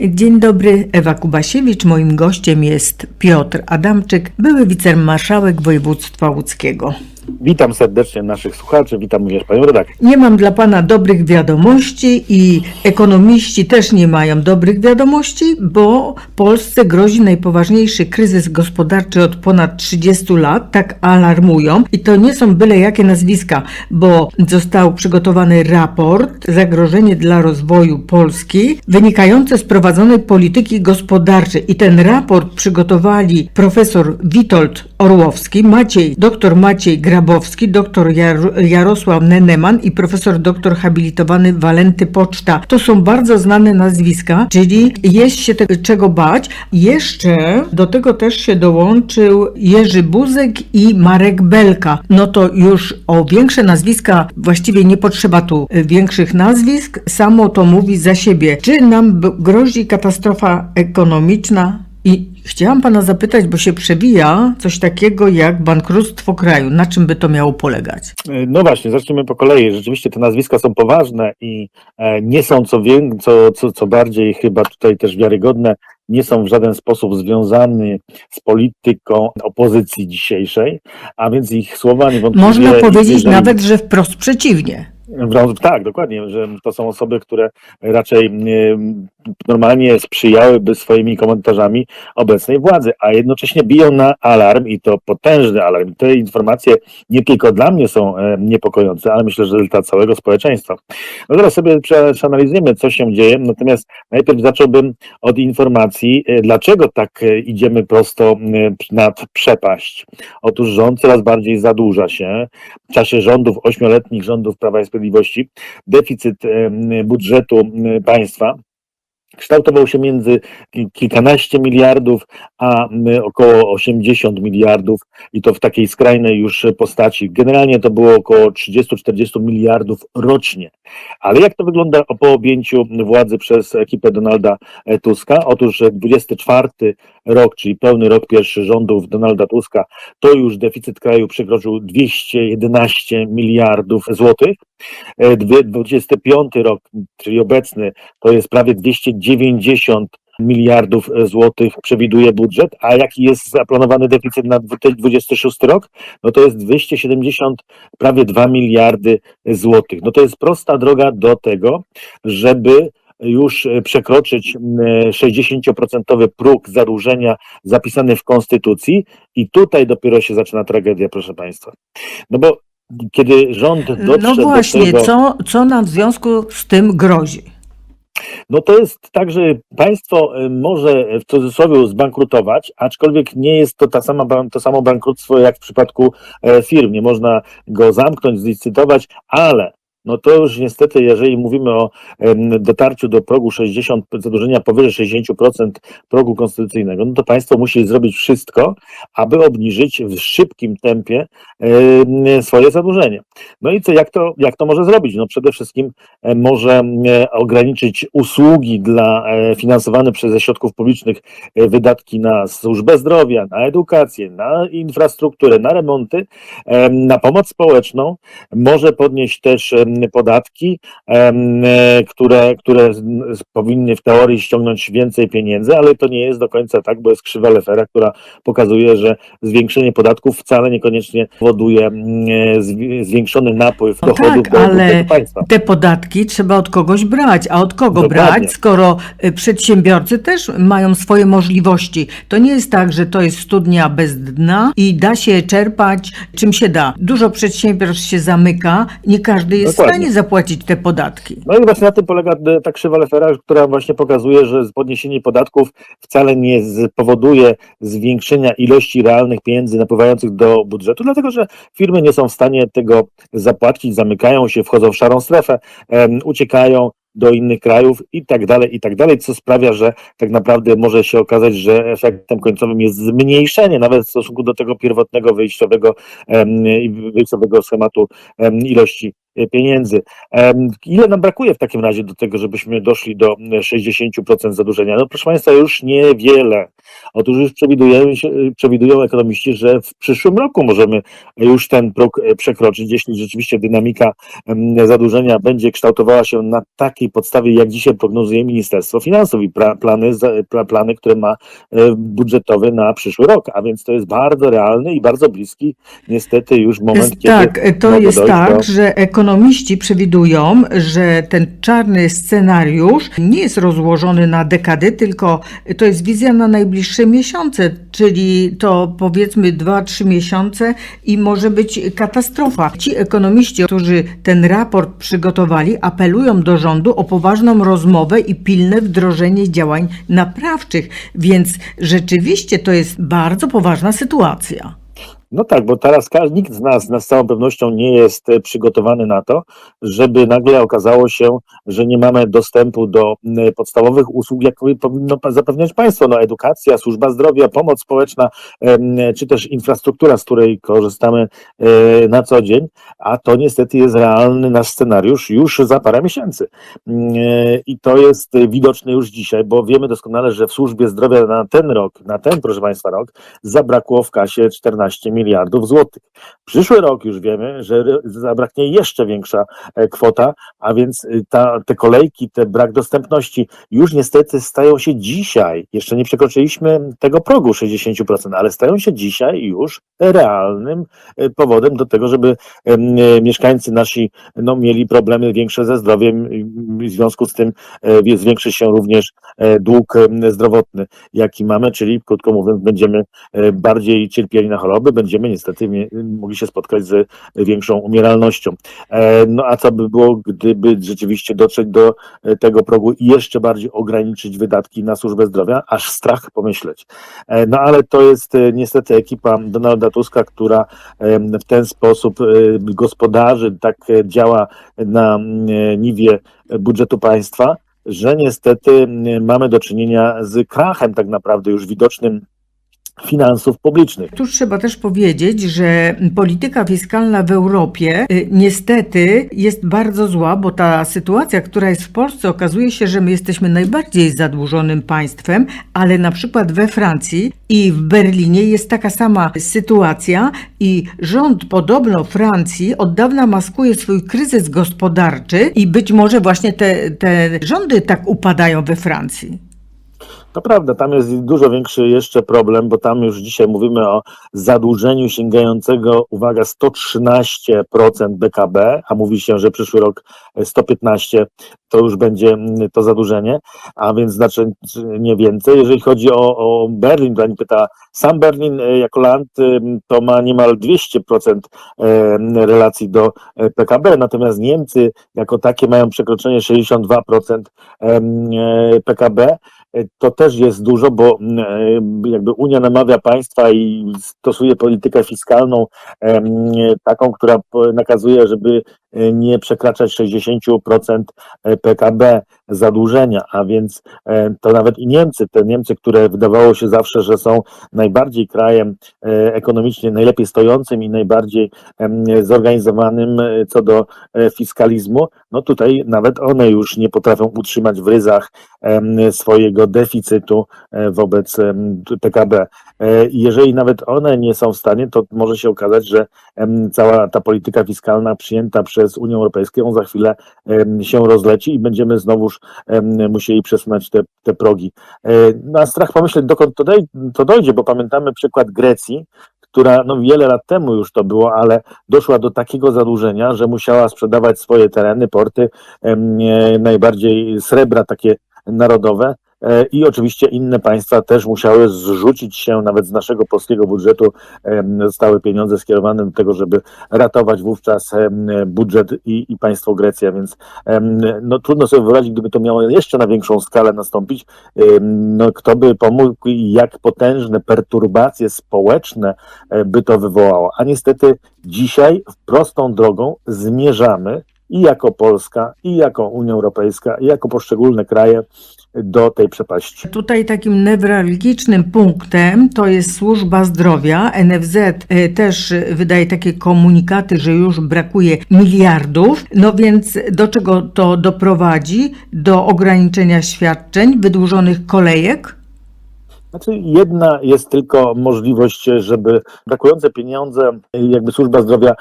Dzień dobry, Ewa Kubasiewicz. Moim gościem jest Piotr Adamczyk, były wicemarszałek województwa łódzkiego. Witam serdecznie naszych słuchaczy, witam również panią redaktor. Nie mam dla pana dobrych wiadomości i ekonomiści też nie mają dobrych wiadomości, bo Polsce grozi najpoważniejszy kryzys gospodarczy od ponad 30 lat, tak alarmują. I to nie są byle jakie nazwiska, bo został przygotowany raport Zagrożenie dla rozwoju Polski wynikające z prowadzonej polityki gospodarczej. I ten raport przygotowali profesor Witold Orłowski, Maciej, dr Maciej Grabowski, dr Jar Jarosław Neneman i profesor doktor habilitowany Walenty Poczta. To są bardzo znane nazwiska, czyli jest się tego czego bać. Jeszcze do tego też się dołączył Jerzy Buzek i Marek Belka. No to już o większe nazwiska właściwie nie potrzeba tu y, większych nazwisk. Samo to mówi za siebie. Czy nam grozi katastrofa ekonomiczna i chciałam pana zapytać, bo się przewija coś takiego jak bankructwo kraju. Na czym by to miało polegać? No właśnie, zacznijmy po kolei. Rzeczywiście te nazwiska są poważne i e, nie są co, wię- co, co, co bardziej chyba tutaj też wiarygodne, nie są w żaden sposób związane z polityką opozycji dzisiejszej, a więc ich słowa niewątpliwie... Można powiedzieć jeżeli- nawet, że wprost przeciwnie. Tak, dokładnie, że to są osoby, które raczej normalnie sprzyjałyby swoimi komentarzami obecnej władzy, a jednocześnie biją na alarm i to potężny alarm. Te informacje nie tylko dla mnie są e, niepokojące, ale myślę, że dla całego społeczeństwa. No teraz sobie prze- przeanalizujemy, co się dzieje, natomiast najpierw zacząłbym od informacji, e, dlaczego tak e, idziemy prosto nad przepaść. Otóż rząd coraz bardziej zadłuża się, w czasie rządów, ośmioletnich rządów Prawa i Sprawiedliwości, deficyt budżetu państwa kształtował się między ki- kilkanaście miliardów, a około 80 miliardów i to w takiej skrajnej już postaci. Generalnie to było około 30-40 miliardów rocznie. Ale jak to wygląda po objęciu władzy przez ekipę Donalda e, Tuska? Otóż e, 24 rok, czyli pełny rok pierwszy rządów Donalda Tuska, to już deficyt kraju przekroczył 211 miliardów złotych. E, dwie- 25 rok, czyli obecny, to jest prawie 290 miliardów złotych przewiduje budżet, a jaki jest zaplanowany deficyt na 2026 rok? No to jest 270, prawie 2 miliardy złotych. No to jest prosta droga do tego, żeby już przekroczyć m, e, 60% próg zadłużenia zapisany w Konstytucji i tutaj dopiero się zaczyna tragedia, proszę Państwa. No bo kiedy rząd dotrze No właśnie, do tego... co, co nam w związku z tym grozi? No to jest tak, że państwo y, może w cudzysłowie zbankrutować, aczkolwiek nie jest to ta sama, to samo bankructwo jak w przypadku e, firm. Nie można go zamknąć, zlicytować, ale no to już niestety, jeżeli mówimy o dotarciu do progu 60, zadłużenia powyżej 60% progu konstytucyjnego, no to państwo musi zrobić wszystko, aby obniżyć w szybkim tempie em, swoje zadłużenie. No i co, jak to, jak to może zrobić? No przede wszystkim e, może e, ograniczyć usługi dla e, finansowane przez ze środków publicznych wydatki na służbę zdrowia, na edukację, na infrastrukturę, na remonty, na pomoc społeczną, może podnieść też podatki, em, e, które, które powinny w teorii ściągnąć więcej pieniędzy, ale to nie jest do końca tak, bo jest krzywa Leffera, która pokazuje, że zwiększenie podatków wcale niekoniecznie powoduje mm, e, zwi- zwiększony napływ No dochodów tak, do ale państwa. te podatki trzeba od kogoś brać. A od kogo Dokładnie. brać, skoro przedsiębiorcy też mają swoje możliwości? To nie jest tak, że to jest studnia bez dna i da się czerpać czym się da. Dużo przedsiębiorstw się zamyka, nie każdy jest Dokładnie. Stanie zapłacić te podatki. No i właśnie na tym polega e, ta krzywa Leffera, która właśnie pokazuje, że podniesienie podatków wcale nie spowoduje zwiększenia ilości realnych pieniędzy napływających do budżetu, dlatego że firmy nie są w stanie tego zapłacić, zamykają się, wchodzą w szarą strefę, em, uciekają do innych krajów i tak dalej, i tak dalej, co sprawia, że tak naprawdę może się okazać, że efektem końcowym jest zmniejszenie nawet w stosunku do tego pierwotnego wyjściowego, wyjściowego schematu em, ilości pieniędzy. Em, Ile nam brakuje w takim razie do tego, żebyśmy doszli do mm, 60% zadłużenia? No proszę Państwa, już niewiele. Otóż już przewidują, się, przewidują ekonomiści, że w przyszłym roku możemy już ten próg przekroczyć, jeśli rzeczywiście dynamika zadłużenia będzie kształtowała się na takiej podstawie, jak dzisiaj prognozuje Ministerstwo Finansów i pra, plany, pla, plany, które ma budżetowe na przyszły rok. A więc to jest bardzo realny i bardzo bliski niestety już moment, Jest, kiedy tak, to jest tak, do- że ekonomiści przewidują, że ten czarny scenariusz nie jest rozłożony na dekady, tylko to jest wizja na najbliższe miesiące, czyli to powiedzmy 2-3 miesiące i może być katastrofa. Ci ekonomiści, którzy ten raport przygotowali, apelują do rządu o poważną rozmowę i pilne wdrożenie działań naprawczych, więc rzeczywiście to jest bardzo poważna sytuacja. No tak, bo teraz nikt z nas, nas z całą pewnością nie jest e, przygotowany na to, żeby nagle okazało się, że nie mamy dostępu do podstawowych usług, jak powinno zapewniać państwo. No, edukacja, służba zdrowia, pomoc społeczna, czy też infrastruktura, z której korzystamy e, na co dzień, a to niestety jest realny nasz scenariusz już za parę miesięcy. E, I to jest widoczne już dzisiaj, bo wiemy doskonale, że w służbie zdrowia na ten rok, na ten, proszę Państwa, rok, zabrakło w kasie 14 miliardów złotych. Przyszły rok już wiemy, że zabraknie jeszcze większa e, kwota, a więc y, ta, te kolejki, te brak dostępności już niestety stają się dzisiaj, jeszcze nie przekroczyliśmy tego progu 60%, ale stają się dzisiaj już realnym e, powodem do tego, żeby e, mieszkańcy nasi no, mieli problemy większe ze zdrowiem w związku z tym zwiększy się również dług zdrowotny, jaki mamy, czyli krótko mówiąc będziemy bardziej cierpieli na choroby, będziemy niestety mogli się spotkać z większą umieralnością. E, No a co by było, gdyby rzeczywiście dotrzeć do e, tego progu i jeszcze bardziej ograniczyć wydatki na służbę zdrowia, aż strach pomyśleć. E, No ale to jest niestety ekipa Donalda Tuska, która w ten sposób gospodarzy, tak działa na niwie budżetu państwa, że niestety mamy do czynienia z krachem tak naprawdę już widocznym finansów publicznych. Tu trzeba też powiedzieć, że polityka fiskalna w Europie y, niestety jest bardzo zła, bo ta sytuacja, która jest w Polsce, okazuje się, że my jesteśmy najbardziej zadłużonym państwem, ale na przykład we Francji i w Berlinie jest taka sama sytuacja i rząd podobno Francji od dawna maskuje swój kryzys gospodarczy i być może właśnie te, te rządy tak upadają we Francji. To prawda, tam jest dużo większy jeszcze problem, bo tam już dzisiaj mówimy o zadłużeniu sięgającego, uwaga, 113% BKB, a mówi się, że przyszły rok 115 to już będzie mm, to zadłużenie, a więc znaczy nie więcej. Jeżeli chodzi o, o Berlin, pani pyta, sam Berlin e, jako land to ma niemal 200% e, relacji do e, PKB, natomiast Niemcy jako takie mają przekroczenie 62% em, e, PKB. To też jest dużo, bo mm, e, jakby Unia namawia państwa i stosuje politykę fiskalną taką, która nakazuje, żeby nie przekraczać 60% PKB zadłużenia, a więc e, to nawet i Niemcy, te Niemcy, które wydawało się zawsze, że są najbardziej krajem e, ekonomicznie najlepiej stojącym i najbardziej zorganizowanym e, co do e, fiskalizmu, no tutaj nawet one już nie potrafią utrzymać w ryzach swojego deficytu e, wobec PKB. E, Jeżeli nawet one nie są w stanie, to może się okazać, że cała ta polityka fiskalna przyjęta przez Unię Europejską za chwilę się rozleci i będziemy znowuż musieli przesunąć te, te progi. E, No a strach pomyśleć, dokąd to, doj- to dojdzie, bo pamiętamy przykład Grecji, która no wiele lat temu już to było, ale doszła do takiego zadłużenia, że musiała sprzedawać swoje tereny, porty, e, najbardziej srebra takie narodowe. E, I oczywiście inne państwa też musiały zrzucić się nawet z naszego polskiego budżetu. Zostały pieniądze skierowane do tego, żeby ratować wówczas budżet i, i państwo Grecja, więc no, trudno sobie wyobrazić, gdyby to miało jeszcze na większą skalę nastąpić, no, kto by pomógł i jak potężne perturbacje społeczne e, by to wywołało. A niestety dzisiaj prostą drogą zmierzamy i jako Polska, i jako Unia Europejska, i jako poszczególne kraje do tej przepaści. Tutaj takim newralgicznym punktem to jest służba zdrowia. NFZ e, też wydaje takie komunikaty, że już brakuje miliardów. No więc do czego to doprowadzi? Do ograniczenia świadczeń, wydłużonych kolejek? Znaczy, jedna jest tylko możliwość, żeby brakujące pieniądze, jakby służba zdrowia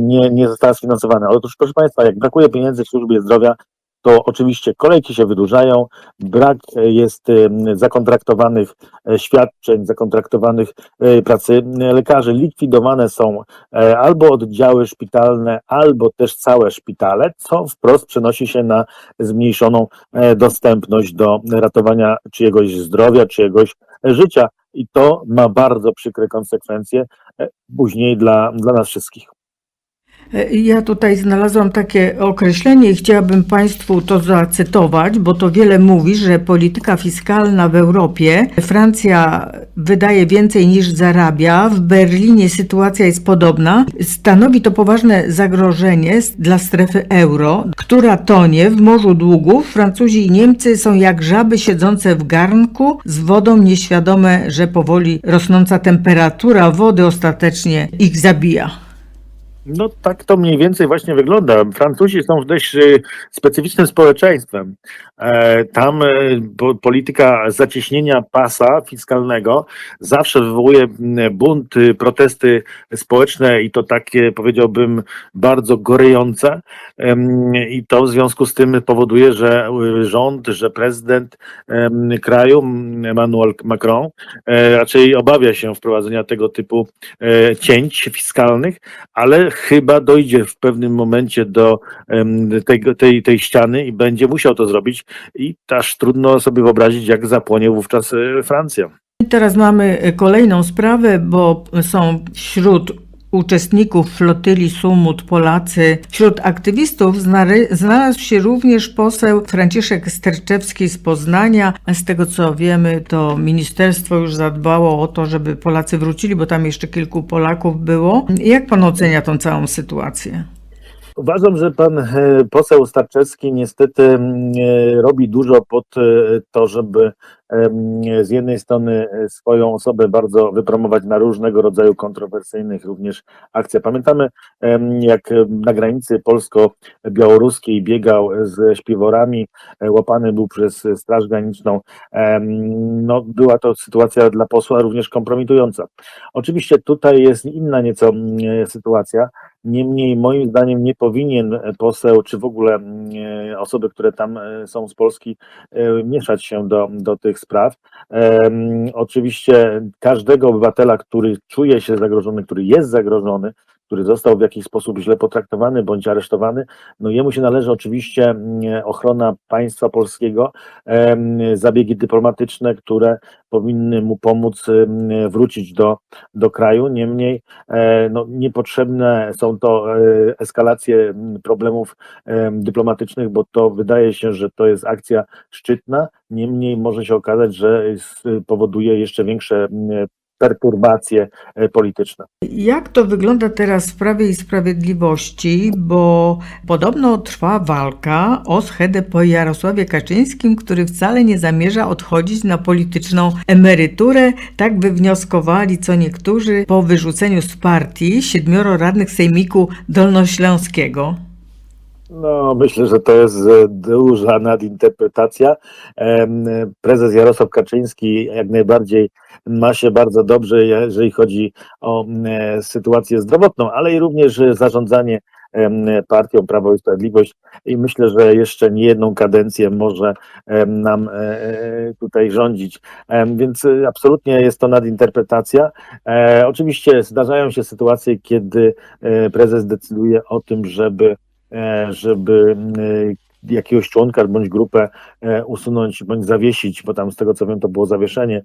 nie, nie została sfinansowana. Otóż, proszę Państwa, jak brakuje pieniędzy w służbie zdrowia, to oczywiście kolejki się wydłużają, brak jest em, zakontraktowanych e, świadczeń, zakontraktowanych e, pracy lekarzy, likwidowane są e, albo oddziały szpitalne, albo też całe szpitale, co wprost przenosi się na zmniejszoną e, dostępność do ratowania czyjegoś zdrowia, czyjegoś życia. I to ma bardzo przykre konsekwencje e, później dla, dla nas wszystkich. E, Ja tutaj znalazłam takie określenie i chciałabym Państwu to zacytować, bo to wiele mówi, że polityka fiskalna w Europie, Francja wydaje więcej niż zarabia, w Berlinie sytuacja jest podobna. Stanowi to poważne zagrożenie dla strefy euro, która tonie w morzu długów. Francuzi i Niemcy są jak żaby siedzące w garnku z wodą, nieświadome, że powoli rosnąca temperatura wody ostatecznie ich zabija. No tak to mniej więcej właśnie wygląda. Francuzi są dość e, specyficznym społeczeństwem. E, Tam po- polityka zacieśnienia pasa fiskalnego zawsze wywołuje bunt, y, protesty społeczne i to takie powiedziałbym bardzo gorejące. Em, I to w związku z tym powoduje, że y, rząd, że prezydent kraju Emmanuel Macron e, raczej obawia się wprowadzenia tego typu e, cięć fiskalnych, ale chyba dojdzie w pewnym momencie do tego, tej, tej ściany i będzie musiał to zrobić i aż trudno sobie wyobrazić, jak zapłonie wówczas e, Francja. Teraz mamy e, kolejną sprawę, bo są wśród uczestników flotyli Sumut Polacy, wśród aktywistów znalazł się również poseł Franciszek Sterczewski z Poznania. Z tego co wiemy, to ministerstwo już zadbało o to, żeby Polacy wrócili, bo tam jeszcze kilku Polaków było. Jak pan ocenia tą całą sytuację? Uważam, że pan e, poseł Starczewski niestety e, robi dużo pod e, to, żeby z jednej strony e, swoją osobę bardzo wypromować na różnego rodzaju kontrowersyjnych również akcjach. Pamiętamy, jak em, na granicy polsko-białoruskiej biegał ze śpiworami, e, łapany był przez Straż Graniczną. No, była to sytuacja dla posła również kompromitująca. Oczywiście tutaj jest inna nieco e, sytuacja. Niemniej moim zdaniem nie powinien poseł, czy w ogóle e, osoby, które tam e, są z Polski, e, mieszać się do, do tych spraw. Em, Oczywiście każdego obywatela, który czuje się zagrożony, który jest zagrożony, który został w jakiś sposób źle potraktowany bądź aresztowany, no jemu się należy oczywiście mm, ochrona państwa polskiego, zabiegi dyplomatyczne, które powinny mu pomóc wrócić do, do kraju. Niemniej e, no, niepotrzebne są to e, eskalacje m, problemów em, dyplomatycznych, bo to wydaje się, że to jest akcja szczytna. Niemniej może się okazać, że powoduje jeszcze większe m, perturbacje e, polityczne. Jak to wygląda teraz w Prawie i Sprawiedliwości, bo podobno trwa walka o schedę po Jarosławie Kaczyńskim, który wcale nie zamierza odchodzić na polityczną emeryturę. Tak wywnioskowali co niektórzy po wyrzuceniu z partii siedmioro radnych Sejmiku Dolnośląskiego. No, myślę, że to jest e, duża nadinterpretacja. Prezes Jarosław Kaczyński jak najbardziej ma się bardzo dobrze, jeżeli chodzi o e, sytuację zdrowotną, ale i również zarządzanie em, partią Prawo i Sprawiedliwość i myślę, że jeszcze nie jedną kadencję może nam e, e, tutaj rządzić. Więc e, absolutnie jest to nadinterpretacja. E, Oczywiście zdarzają się sytuacje, kiedy e, prezes decyduje o tym, żeby e, żeby e, jakiegoś członka bądź grupę e, usunąć bądź zawiesić, bo tam z tego co wiem to było zawieszenie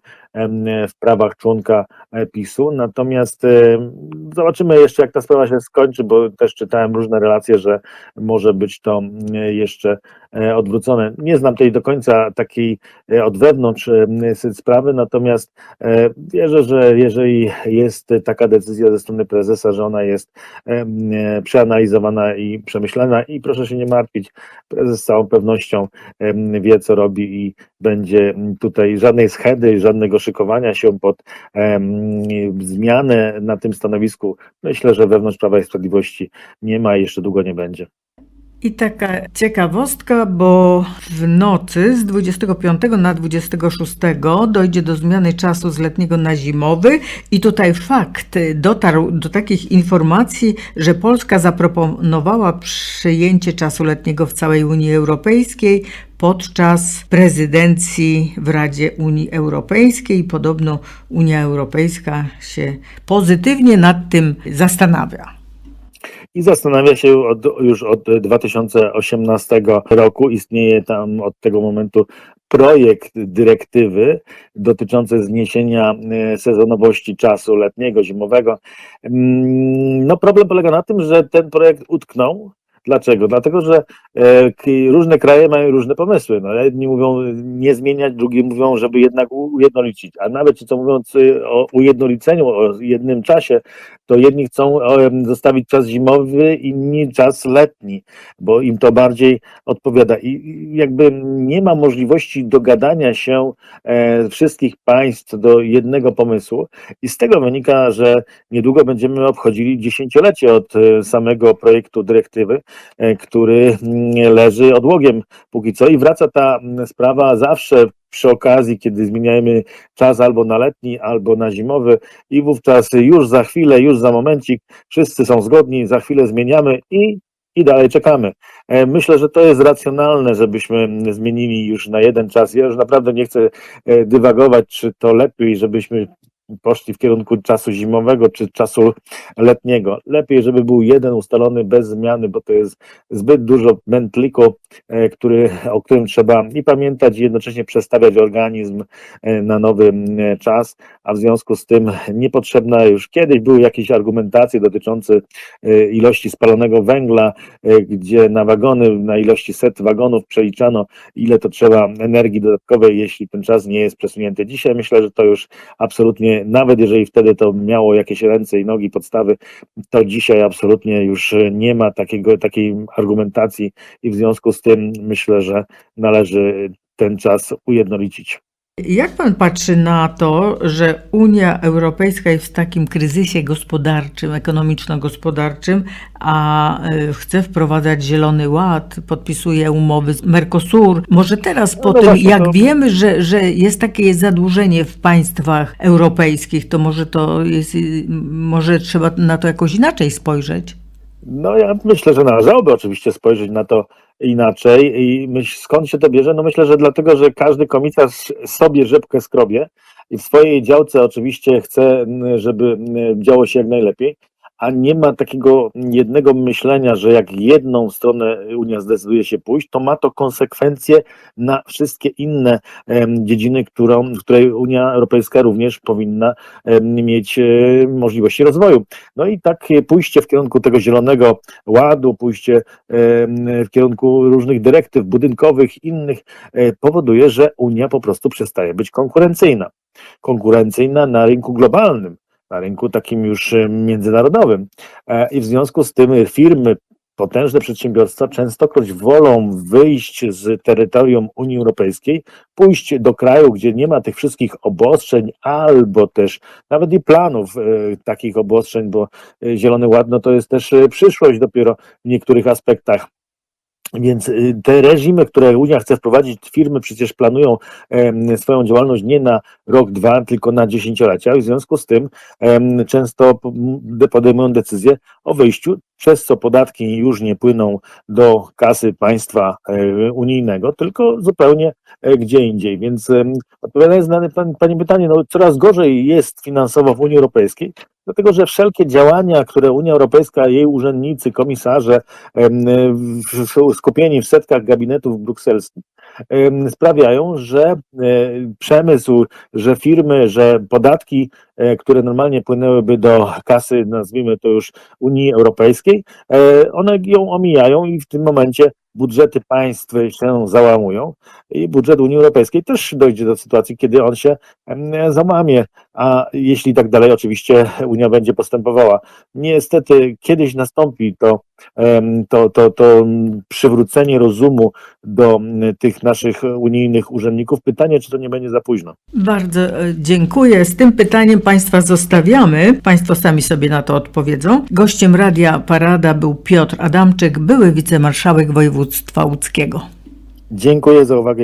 w prawach członka e, PiSu. Natomiast e, zobaczymy jeszcze jak ta sprawa się skończy, bo też czytałem różne relacje, że może być to jeszcze odwrócone. Nie znam tej do końca takiej e, od wewnątrz e, sprawy, natomiast e, wierzę, że jeżeli jest taka decyzja ze strony prezesa, że ona jest e, e, przeanalizowana i przemyślana i proszę się nie martwić, prezes z całą pewnością wie, co robi i będzie tutaj żadnej schedy, żadnego szykowania się pod zmianę na tym stanowisku. Myślę, że wewnątrz Prawa i Sprawiedliwości nie ma i jeszcze długo nie będzie. I taka ciekawostka, bo w nocy z 25 na 26 dojdzie do zmiany czasu z letniego na zimowy i tutaj fakt dotarł do takich informacji, że Polska zaproponowała przyjęcie czasu letniego w całej Unii Europejskiej podczas prezydencji w Radzie Unii Europejskiej podobno Unia Europejska się pozytywnie nad tym zastanawia. I zastanawia się od, już od 2018 roku. Istnieje tam od tego momentu projekt dyrektywy dotyczący zniesienia e, sezonowości czasu letniego, zimowego. Mm, No problem polega na tym, że ten projekt utknął. Dlaczego? Dlatego, że e, różne kraje mają różne pomysły. No, jedni mówią nie zmieniać, drugi mówią, żeby jednak ujednolicić. A nawet co mówiąc o ujednoliceniu, o jednym czasie, to jedni chcą zostawić czas zimowy, inni czas letni, bo im to bardziej odpowiada. I jakby nie ma możliwości dogadania się e, wszystkich państw do jednego pomysłu. I z tego wynika, że niedługo będziemy obchodzili dziesięciolecie od e, samego projektu dyrektywy, który mm, leży odłogiem póki co. I wraca ta mm, sprawa zawsze przy okazji, kiedy zmieniamy czas albo na letni, albo na zimowy, i wówczas już za chwilę, już za momencik wszyscy są zgodni, za chwilę zmieniamy i, i dalej czekamy. E, Myślę, że to jest racjonalne, żebyśmy zmienili już na jeden czas. Ja już naprawdę nie chcę e, dywagować, czy to lepiej, żebyśmy poszli w kierunku czasu zimowego czy czasu letniego. Lepiej, żeby był jeden ustalony bez zmiany, bo to jest zbyt dużo mętliku, e, który, o którym trzeba i pamiętać, i jednocześnie przestawiać organizm e, na nowy m, czas, a w związku z tym niepotrzebna już kiedyś były jakieś argumentacje dotyczące e, ilości spalonego węgla, e, gdzie na wagony, na ilości set wagonów przeliczano, ile to trzeba energii dodatkowej, jeśli ten czas nie jest przesunięty. Dzisiaj myślę, że to już absolutnie, nawet jeżeli wtedy to miało jakieś ręce i nogi, podstawy, to dzisiaj absolutnie już nie ma takiego, takiej argumentacji i w związku z tym myślę, że należy ten czas ujednolicić. Jak pan patrzy na to, że Unia Europejska jest w takim kryzysie gospodarczym, ekonomiczno-gospodarczym, a y, chce wprowadzać Zielony Ład, podpisuje umowy z Mercosur? Może teraz po No tym, właśnie, jak to- wiemy, że, że jest takie zadłużenie w państwach europejskich, to może to jest, y, może trzeba na to jakoś inaczej spojrzeć? No ja myślę, że należałoby oczywiście spojrzeć na to inaczej i myśl, skąd się to bierze? No myślę, że dlatego, że każdy komisarz sobie rzepkę skrobie i w swojej działce oczywiście chce, m, żeby m, działo się jak najlepiej, a nie ma takiego jednego myślenia, że jak jedną stronę Unia zdecyduje się pójść, to ma to konsekwencje na wszystkie inne dziedziny, którą, w której Unia Europejska również powinna mieć e, możliwości rozwoju. No i takie pójście w kierunku tego zielonego ładu, pójście w kierunku różnych dyrektyw budynkowych, innych, e, powoduje, że Unia po prostu przestaje być konkurencyjna. Konkurencyjna na rynku globalnym, na rynku takim już e, międzynarodowym. E, I w związku z tym firmy, potężne przedsiębiorstwa częstokroć wolą wyjść z terytorium Unii Europejskiej, pójść do kraju, gdzie nie ma tych wszystkich obostrzeń, albo też nawet i planów e, takich obostrzeń, bo Zielony Ład no to jest też przyszłość dopiero w niektórych aspektach. Więc y, te reżimy, które Unia chce wprowadzić, firmy przecież planują swoją działalność nie na rok, dwa, tylko na dziesięciolecia. I w związku z tym często podejmują decyzję o wyjściu, przez co podatki już nie płyną do kasy państwa e, unijnego, tylko zupełnie e, gdzie indziej. Więc odpowiadając na pani pytanie, no coraz gorzej jest finansowo w Unii Europejskiej, dlatego że wszelkie działania, które Unia Europejska, jej urzędnicy, komisarze, skupieni w setkach gabinetów brukselskich, sprawiają, że e, przemysł, że firmy, że podatki, e, które normalnie płynęłyby do kasy, nazwijmy to już Unii Europejskiej, e, one ją omijają i w tym momencie budżety państw się załamują i budżet Unii Europejskiej też dojdzie do sytuacji, kiedy on się załamie, a jeśli tak dalej oczywiście Unia będzie postępowała. Niestety kiedyś nastąpi to, to, to, to przywrócenie rozumu do mm, tych naszych unijnych urzędników. Pytanie, czy to nie będzie za późno. Bardzo e, dziękuję. Z tym pytaniem Państwa zostawiamy. Państwo sami sobie na to odpowiedzą. Gościem Radia Parada był Piotr Adamczyk, były wicemarszałek województwa łódzkiego. Dziękuję za uwagę